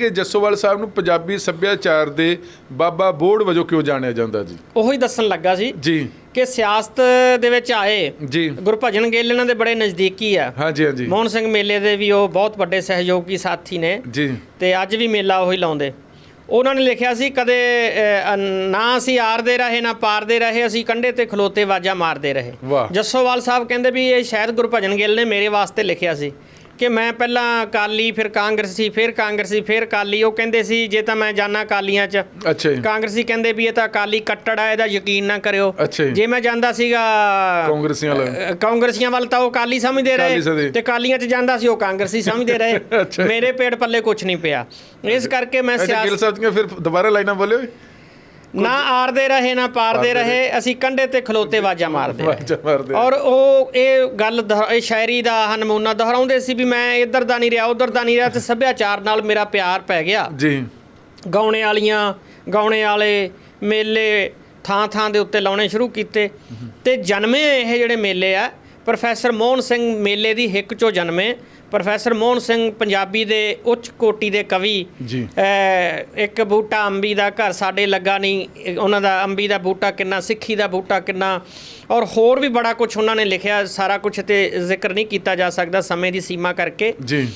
ਕਿ ਜੱਸੋਵਾਲ ਸਾਹਿਬ ਨੂੰ ਪੰਜਾਬੀ ਸੱਭਿਆਚਾਰ ਦੇ ਬਾਬਾ ਬੋੜ ਵਜੋਂ ਕਿਉਂ ਜਾਣਿਆ ਜਾਂਦਾ ਜੀ? ਉਹੀ ਦੱਸਣ ਲੱਗਾ ਸੀ ਜੀ। ਕਿ ਸਿਆਸਤ ਦੇ ਵਿੱਚ ਆਏ ਜੀ। ਗੁਰਭਜਨ ਗਿੱਲ ਇਹਨਾਂ ਦੇ ਬੜੇ ਨਜ਼ਦੀਕੀ ਆ। ਹਾਂਜੀ ਹਾਂਜੀ। ਮੋਹਨ ਸਿੰਘ ਮੇਲੇ ਦੇ ਵੀ ਉਹ ਬਹੁਤ ਵੱਡੇ ਸਹਿਯੋਗੀ ਸਾਥੀ ਨੇ ਜੀ। ਤੇ ਅੱਜ ਵੀ ਮੇਲਾ ਉਹੀ ਲਾਉਂਦੇ। ਉਹਨਾਂ ਨੇ ਲਿਖਿਆ ਸੀ ਕਦੇ ਅਹ, ਨਾ ਅਸੀਂ ਆਰਦੇ ਰਹੇ ਨਾ ਪਾਰਦੇ ਰਹੇ ਅਸੀਂ ਕੰਡੇ ਤੇ ਖਲੋਤੇ ਵਾਜਾ ਮਾਰਦੇ ਰਹੇ। ਵਾਹ। ਜੱਸੋਵਾਲ ਸਾਹਿਬ ਕਹਿੰਦੇ ਵੀ ਇਹ ਸ਼ਾਇਦ ਗੁਰਭਜਨ ਗਿੱਲ ਨੇ ਮੇਰੇ ਵਾਸਤੇ ਲਿਖਿਆ ਸੀ। ਕਿ ਮੈਂ ਪਹਿਲਾਂ ਕਾਲੀ ਫਿਰ ਕਾਂਗਰਸੀ ਫਿਰ ਕਾਂਗਰਸੀ ਫਿਰ ਕਾਲੀ ਉਹ ਕਹਿੰਦੇ ਸੀ ਜੇ ਤਾਂ ਮੈਂ ਜਾਣਾ ਕਾਲੀਆਂ 'ਚ। ਅੱਛਾ ਜੀ। ਕਾਂਗਰਸੀ ਕਹਿੰਦੇ ਵੀ ਇਹ ਤਾਂ ਅਕਾਲੀ ਕੱਟੜ ਆ ਇਹਦਾ ਯਕੀਨ ਨਾ ਕਰਿਓ। ਜੀ। ਮੈਂ ਜਾਂਦਾ ਸੀਗਾ ਕਾਂਗਰਸੀਆਂ ਵਾਲਾ। ਕਾਂਗਰਸੀਆਂ ਵੱਲ ਤਾਂ ਉਹ ਅਕਾਲੀ ਸਮਝਦੇ। ਰਹੇ। ਤੇ ਕਾਲੀਆਂ 'ਚ ਜਾਂਦਾ ਸੀ ਉਹ ਕਾਂਗਰਸੀ ਸਮਝਦੇ ਰਹੇ। ਮੇਰੇ ਪੇਟ ਪੱਲੇ ਕੁਝ ਨਹੀਂ ਪਿਆ। ਇਸ ਕਰਕੇ ਮੈਂ ਗਿੱਲ ਸਿਆਸਤ ਸਾਹਿਬ ਦੀਆਂ ਫਿਰ ਦੁਬਾਰਾ ਲਾਈਨਾਂ ਬੋਲਿਓ ਨਾ ਆਰਦੇ ਰਹੇ ਨਾ ਪਾਰਦੇ ਰਹੇ ਅਸੀਂ ਕੰਡੇ ਤੇ ਖਲੋਤੇ ਵਾਜਾ ਮਾਰਦੇ ਰਹੇ। ਔਰ ਉਹ ਇਹ ਗੱਲ ਇਹ ਸ਼ਾਇਰੀ ਦਾ ਆਹ ਨਮੂਨਾ ਦੁਹਰਾਉਂਦੇ ਸੀ ਵੀ ਮੈਂ ਇੱਧਰ ਦਾ ਨਹੀਂ ਰਿਹਾ ਉੱਧਰ ਦਾ ਨਹੀਂ ਰਿਹਾ ਤੇ ਸੱਭਿਆਚਾਰ ਨਾਲ ਮੇਰਾ ਪਿਆਰ ਪੈ ਗਿਆ। ਜੀ। ਗਾਉਣੇ ਵਾਲੀਆਂ ਗਾਉਣੇ ਵਾਲੇ ਮੇਲੇ ਥਾਂ ਥਾਂ ਦੇ ਉੱਤੇ ਲਾਉਣੇ ਸ਼ੁਰੂ ਕੀਤੇ। ਤੇ ਜਨਮੇ ਇਹ ਜਿਹੜੇ ਮੇਲੇ ਆ ਪ੍ਰੋਫੈਸਰ ਮੋਹਨ ਸਿੰਘ ਮੇਲੇ ਦੀ ਹਿੱਕ ਚੋਂ ਜਨਮੇ। ਪ੍ਰੋਫੈਸਰ ਮੋਹਨ ਸਿੰਘ ਪੰਜਾਬੀ ਦੇ ਉੱਚ ਕੋਟੀ ਦੇ ਕਵੀ। ਜੀ। ਇੱਕ ਬੂਟਾ ਅੰਬੀ ਦਾ ਘਰ ਸਾਡੇ ਲੱਗਾ ਨਹੀਂ ਉਹਨਾਂ ਦਾ ਅੰਬੀ ਦਾ ਬੂਟਾ ਕਿੰਨਾ ਸਿੱਖੀ ਦਾ ਬੂਟਾ ਕਿੰਨਾ। ਔਰ ਹੋਰ ਵੀ ਬੜਾ ਕੁਝ ਉਹਨਾਂ ਨੇ ਲਿਖਿਆ ਸਾਰਾ ਕੁਝ ਤੇ ਜ਼ਿਕਰ ਨਹੀਂ ਕੀਤਾ ਜਾ ਸਕਦਾ ਸਮੇਂ ਦੀ ਸੀਮਾ ਕਰਕੇ। ਜੀ।